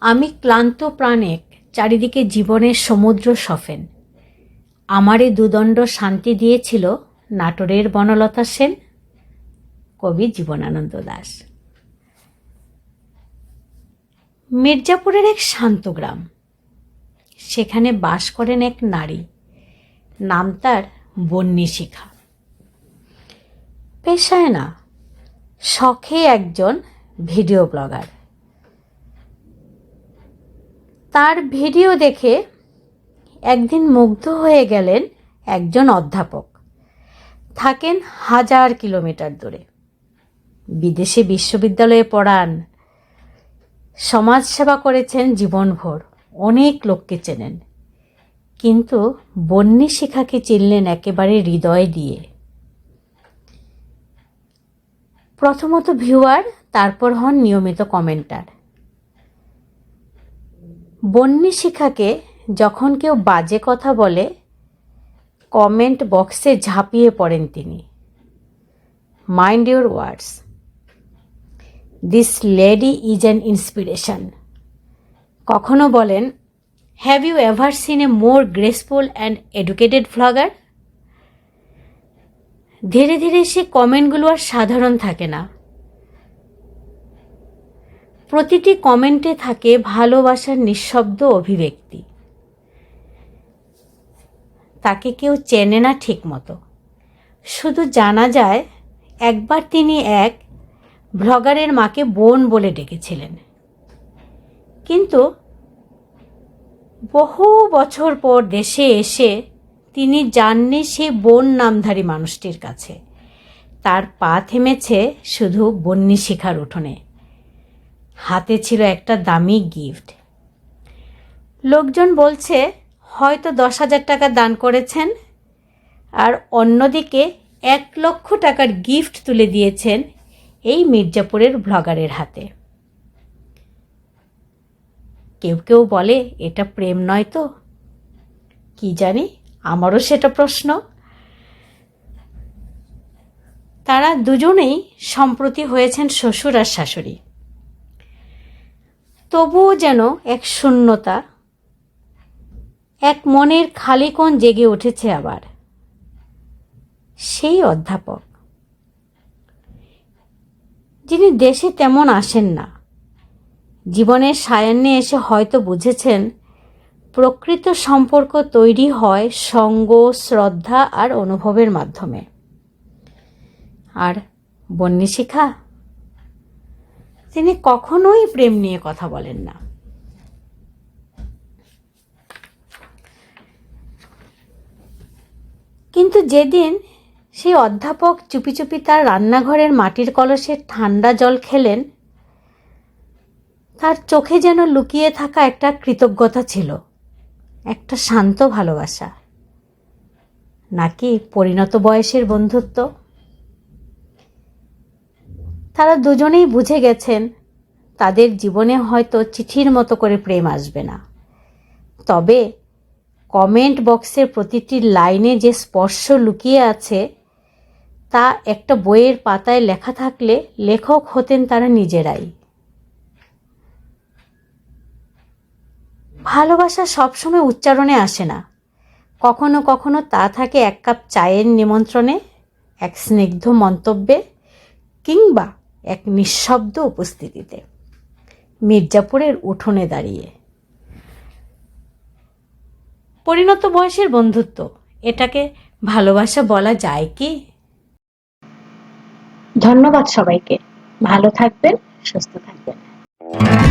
আমি ক্লান্ত প্রাণেক চারিদিকে জীবনের সমুদ্র সফেন। আমারে দুদণ্ড শান্তি দিয়েছিল নাটোরের বনলতা সেন, কবি জীবনানন্দ দাস। মির্জাপুরের এক শান্ত গ্রাম। সেখানে বাস করেন এক নারী। নাম তার বন্যী শিখা। পেশায় না, শখে একজন ভিডিও ব্লগার। তার ভিডিও দেখে একদিন মুগ্ধ হয়ে গেলেন একজন অধ্যাপক। থাকেন হাজার কিলোমিটার দূরে। বিদেশে বিশ্ববিদ্যালয়ে পড়ান। সমাজসেবা করেছেন জীবনভর। অনেক লোককে চেনেন। কিন্তু বন্যী শিখাকে চিনলেন একেবারে হৃদয় দিয়ে। প্রথমত ভিউয়ার, তারপর হন নিয়মিত কমেন্টার। বন্যী শিখাকে যখন কেউ বাজে কথা বলে কমেন্ট বক্সে ঝাঁপিয়ে পড়েন তিনি। Mind your words this lady is an inspiration কখনো বলেন have you ever seen a more graceful and educated vlogger ধীরে ধীরে সে কমেন্টগুলো আর সাধারণ থাকে না। প্রতিটি কমেন্টে থাকে ভালোবাসার নিঃশব্দ অভিব্যক্তি। তাকে কেউ চেনে না ঠিক মতো শুধু জানা যায়, একবার তিনি এক ভ্লগারের মাকে বোন বলে ডেকেছিলেন। কিন্তু বহু বছর পর দেশে এসে তিনি যাননি সেই বোন নামধারী মানুষটির কাছে। তার পা থেমেছে শুধু বন্যী শিখার উঠোনে। হাতে ছিল একটা দামি গিফট লোকজন বলছে, হয়তো দশ হাজার টাকা দান করেছেন আর অন্যদিকে এক লক্ষ টাকার গিফট তুলে দিয়েছেন এই মির্জাপুরের ব্লগারের হাতে। কেউ কেউ বলে, এটা প্রেম নয় তো। কি জানি, আমারও সেটা প্রশ্ন। তারা দুজনেই সম্প্রতি হয়েছেন শ্বশুর আর শাশুড়ি। তবুও যেন এক শূন্যতা, এক মনের খালি কোণ জেগে উঠেছে আবার। সেই অধ্যাপক, যিনি দেশে তেমন আসেন না, জীবনের সায়ান্নে এসে হয়তো বুঝেছেন, প্রকৃত সম্পর্ক তৈরি হয় সঙ্গ, শ্রদ্ধা আর অনুভবের মাধ্যমে। আর বন্যী শিখা তিনি কখনোই প্রেম নিয়ে কথা বলেন না। কিন্তু যেদিন সেই অধ্যাপক চুপি চুপি তার রান্নাঘরের মাটির কলসে ঠান্ডা জল খেলেন, তার চোখে যেন লুকিয়ে থাকা একটা কৃতজ্ঞতা ছিল, একটা শান্ত ভালোবাসা। নাকি পরিণত বয়সের বন্ধুত্ব? তারা দুজনেই বুঝে গেছেন, তাদের জীবনে হয়তো চিঠির মতো করে প্রেম আসবে না। তবে কমেন্ট বক্সের প্রতিটি লাইনে যে স্পর্শ লুকিয়ে আছে, তা একটা বইয়ের পাতায় লেখা থাকলে লেখক হতেন তারা নিজেরাই। ভালোবাসা সবসময় উচ্চারণে আসে না। কখনো কখনো তা থাকে এক কাপ চায়ের নিমন্ত্রণে, এক স্নিগ্ধ মন্তব্যে, কিংবা এক নিঃশব্দ উপস্থিতিতে মির্জাপুরের উঠোনে দাঁড়িয়ে। পরিণত বয়সের বন্ধুত্ব, এটাকে ভালোবাসা বলা যায় কি? ধন্যবাদ সবাইকে। ভালো থাকবেন, সুস্থ থাকবেন।